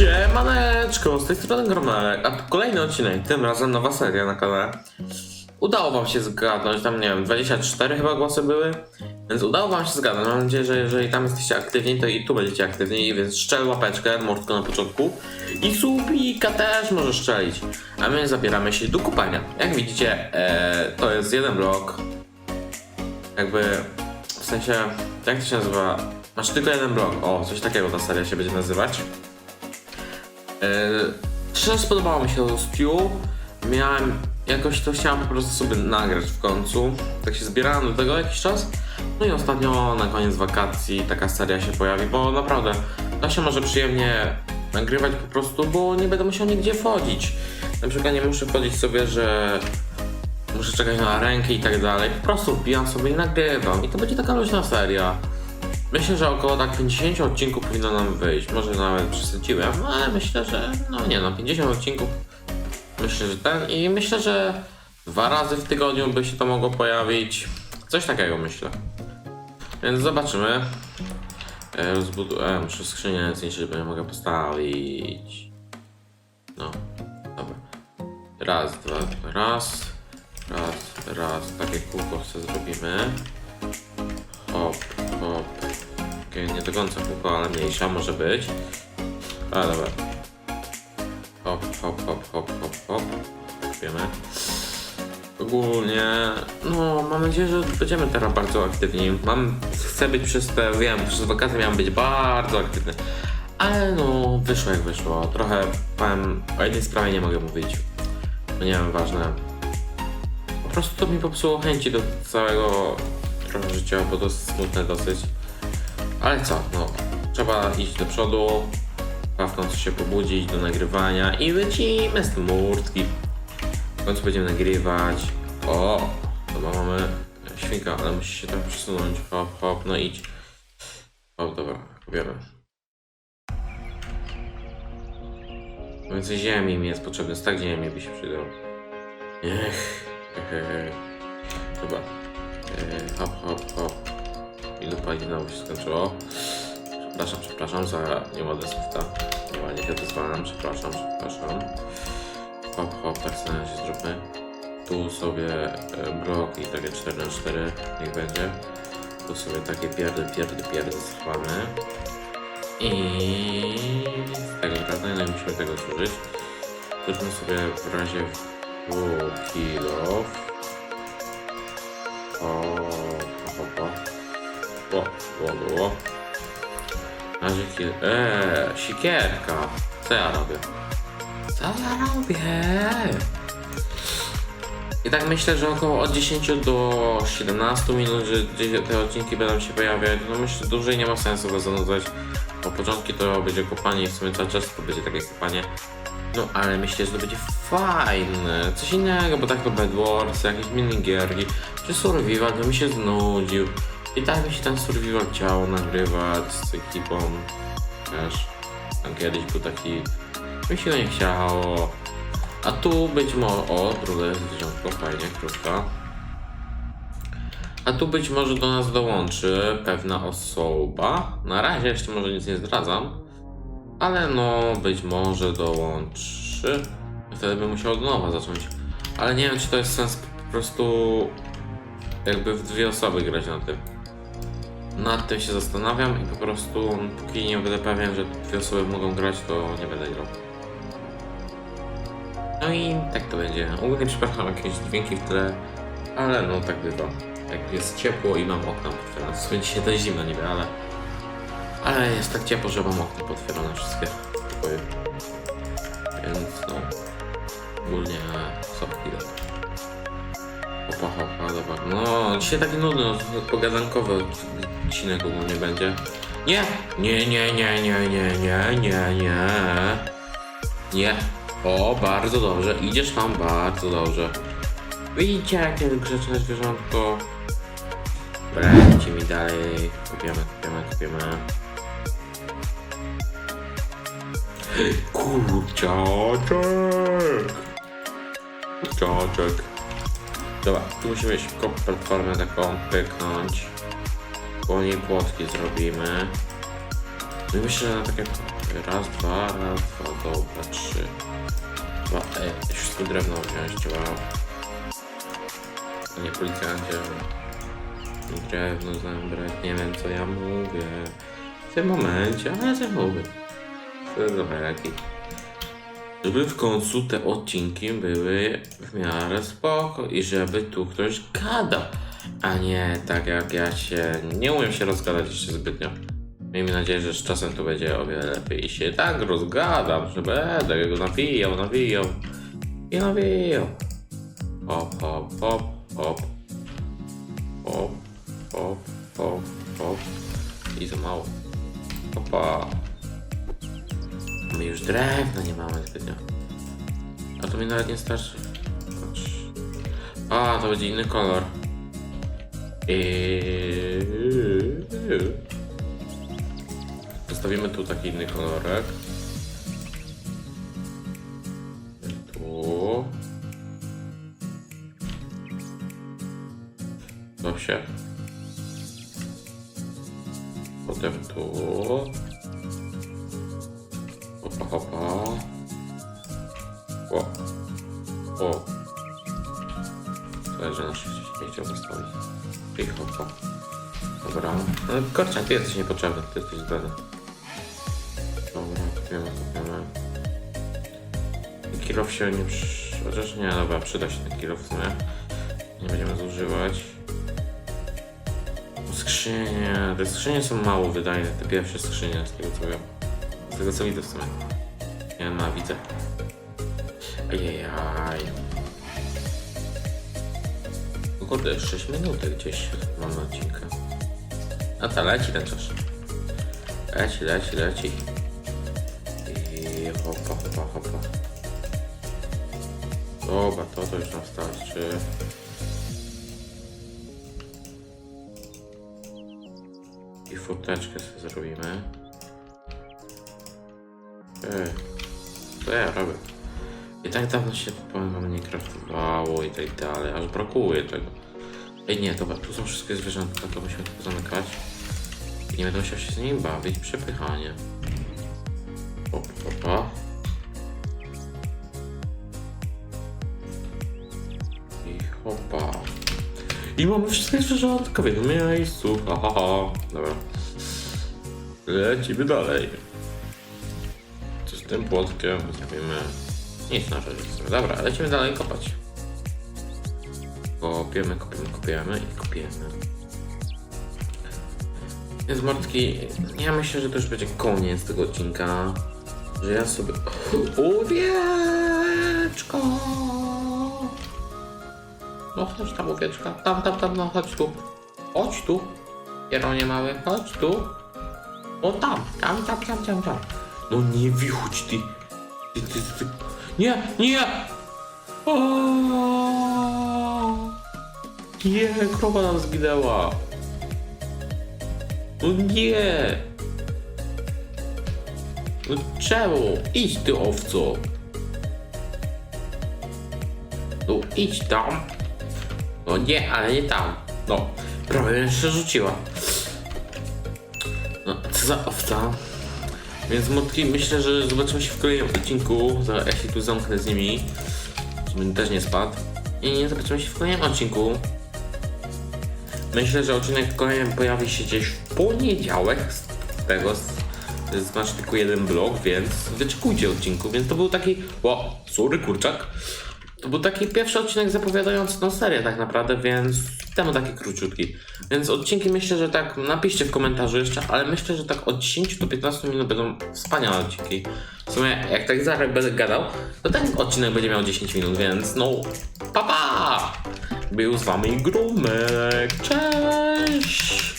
Siemaneczko, z tej strony Gromelek, a kolejny odcinek, tym razem nowa seria na kanale. Udało wam się zgadnąć, tam nie wiem, 24 chyba głosy były, więc udało wam się zgadnąć. Mam nadzieję, że jeżeli tam jesteście aktywni, to i tu będziecie aktywni, więc szczel łapeczkę, mordko na początku i subika też może szczelić. A my zabieramy się do kupania. Jak widzicie, e, to jest jeden blok, jakby, w sensie, jak to się nazywa? Masz tylko jeden blok, o, coś takiego ta seria się będzie nazywać. Yy, Szczerze spodobało mi się to Stew. Miałem jakoś to chciałem po prostu sobie nagrać w końcu. Tak się zbierałem do tego jakiś czas. No i ostatnio na koniec wakacji taka seria się pojawi, bo naprawdę da się może przyjemnie nagrywać po prostu, bo nie będę musiał nigdzie wchodzić. Na przykład nie muszę wchodzić sobie, że muszę czekać na rękę i tak dalej. Po prostu wbijam sobie i nagrywam. I to będzie taka luźna seria. Myślę, że około tak 50 odcinków powinno nam wyjść. Może nawet przesadziłem, ale myślę, że no nie no, 50 odcinków. Myślę, że ten i myślę, że dwa razy w tygodniu by się to mogło pojawić. Coś takiego myślę. Więc zobaczymy. E, Rozbudu... E, muszę skrzynię zniszczyć, bo nie mogę postawić. No, dobra. Raz, dwa, raz. Raz, raz. Takie kółko sobie zrobimy. Hop, nie do końca kółko, ale mniejsza może być. A, dobra. Hop, hop, hop, hop, hop, hop. Wiemy. Ogólnie, no, mam nadzieję, że będziemy teraz bardzo aktywni. Mam, chcę być przez te, wiem, przez wakacje miałem być bardzo aktywny. Ale no, wyszło jak wyszło. Trochę, powiem, o jednej sprawie nie mogę mówić. To nie wiem, ważne. Po prostu to mi popsuło chęci do całego trochę życia, bo to smutne dosyć. Ale co, no, trzeba iść do przodu, w końcu się pobudzić do nagrywania i lecimy z tym murtki. W końcu będziemy nagrywać. O, chyba mamy świnka, ale musi się tam przesunąć. Hop, hop, no idź. O, dobra, bierę. Więcej ziemi mi jest potrzebne, tak ziemi by się przydał. Ech, hehehe. Dobra. E, hop, hop, hop. I dupa znowu się skończyło. Przepraszam, przepraszam za nieładne słówka. Ładnie się odezwałem, przepraszam, przepraszam. Hop, hop, tak sobie razie zróbmy. Tu sobie e, blok i takie 4 na 4 niech będzie. Tu sobie takie pierdy, pierdy, pierdy schowamy. I tego prawda, nie musimy tego zużyć. Weźmy sobie w razie w kilo. O, o, o, o. Na razie ki- Eee, sikierka. Co ja robię? Co ja robię? I tak myślę, że około od 10 do 17 minut, że te odcinki będą się pojawiać. No myślę, że dłużej nie ma sensu go zanudzać. Bo początki to będzie kopanie i w sumie cały czas to będzie takie kopanie. No ale myślę, że to będzie fajne. Coś innego, bo tak to Bed Wars, jakieś minigierki, czy survival, to mi się znudził. I tak mi się ten survival chciał nagrywać z ekipą. Też. Tam kiedyś był taki... Mi się nie chciało. A tu być może... O, drugie zwierzątko, fajnie, krótka. A tu być może do nas dołączy pewna osoba. Na razie jeszcze może nic nie zdradzam. Ale no, być może dołączy. Wtedy bym musiał od nowa zacząć. Ale nie wiem, czy to jest sens po prostu jakby w dwie osoby grać na tym. Nad tym się zastanawiam i po prostu póki nie będę pewien, że dwie osoby mogą grać, to nie będę grał. No i tak to będzie. Ogólnie przepraszam jakieś dźwięki w tle, ale no tak bywa. Jak jest ciepło i mam okna otwierane. W sumie dzisiaj to zimno niby, ale... Ale jest tak ciepło, że mam okna potwierane wszystkie pokoje. Więc no... Ogólnie co chwilę. Hopa, hopa, dobra. No, dzisiaj taki nudny, no, pogadankowy odcinek ogólnie będzie. Nie! Nie, nie, nie, nie, nie, nie, nie, nie. Nie. O, bardzo dobrze. Idziesz tam bardzo dobrze. Widzicie, jakie grzeczne zwierzątko. Dobra, idźcie mi dalej. Kupiamy, kupiamy, kupiamy. Kurczaczek! Kurczaczek. Dobra, tu musimy szybko platformę taką pyknąć. Po niej płotki zrobimy. No myślę, że na takie raz, dwa, raz, dwa, dobra, trzy. Dwa, ej, wszystko drewno wziąć trzeba. A nie policjancie. Drewno zabrać, nie wiem co ja mówię. W tym momencie, ale ja mówię. Dobra, jaki. Żeby w końcu te odcinki były w miarę spoko i żeby tu ktoś gadał, a nie tak jak ja się nie umiem się rozgadać jeszcze zbytnio. Miejmy nadzieję, że z czasem to będzie o wiele lepiej i się tak rozgadam, że będę go nawijał, nawijał i nawijał. Hop, hop, hop, hop. Hop, hop, hop, hop. I za mało. Hopa. My już drewna nie mamy zbytnio. A to mi nawet nie starczy. A, to będzie inny kolor. Zostawimy tu taki inny kolorek. Tu. To się. Potem tu. Hopa, hopa. O. O. Zależy na szybcie nie chciał zostawić. I hopa. Dobra. No kurczę, ty jesteś niepotrzebny, ty jesteś zdany. Dobra, kupiemy, kupiemy. Kilof się nie przy... Chociaż nie, dobra, przyda się ten kilof w sumie. Nie będziemy zużywać. Skrzynie. Te skrzynie są mało wydajne, te pierwsze skrzynie z tego co wiem. Z tego co widzę w sumie. Ja na widzę. Ajajaj. O Kurde, 6 minut gdzieś mam na odcinkę. A ta leci ten czas. Leci, leci, leci. I hopa, hopa, hopa. Dobra, to to już nam starczy. I furteczkę sobie zrobimy. Ej, co ja robię? I tak dawno się powiem wam nie craftowało i tak dalej, aż brakuje tego. Ej nie, dobra, tu są wszystkie zwierzęta, to musimy to zamykać. I nie będę musiał się z nimi bawić, przepychanie. Op, opa. I hopa. I mamy wszystkie zwierzątka w jednym miejscu, ha ha ha. Dobra. Lecimy dalej. Tym płotkiem zrobimy? Nic na sumie. Dobra, lecimy dalej kopać. Kopiemy, kopiemy, kopiemy i kopiemy. Więc mordki, ja myślę, że to już będzie koniec tego odcinka. Że ja sobie... Owieczko! No chodź tam owieczka, tam, tam, tam, no chodź tu. Chodź tu. Pieronie mały, chodź tu. O tam, tam, tam, tam, tam, tam. No nie wichudź ty. Ty, ty, ty. Nie, nie! O! Nie, krowa nam zginęła. No nie! No czemu? Idź ty owco. No idź tam. No nie, ale nie tam. No, prawie jeszcze rzuciła. No, co za owca. Więc motki, myślę, że zobaczymy się w kolejnym odcinku. Ja się tu zamknę z nimi. Żebym też nie spadł. I zobaczymy się w kolejnym odcinku. Myślę, że odcinek kolejny pojawi się gdzieś w poniedziałek z tego. Z, z, masz tylko jeden blok, więc wyczekujcie odcinku. Więc to był taki. O, sorry kurczak. To był taki pierwszy odcinek zapowiadający tą serię tak naprawdę, więc temu taki króciutki. Więc odcinki myślę, że tak napiszcie w komentarzu jeszcze, ale myślę, że tak od 10 do 15 minut będą wspaniałe odcinki. W sumie jak tak zaraz będę gadał, to ten odcinek będzie miał 10 minut, więc no pa pa! Był z wami Grumek, cześć!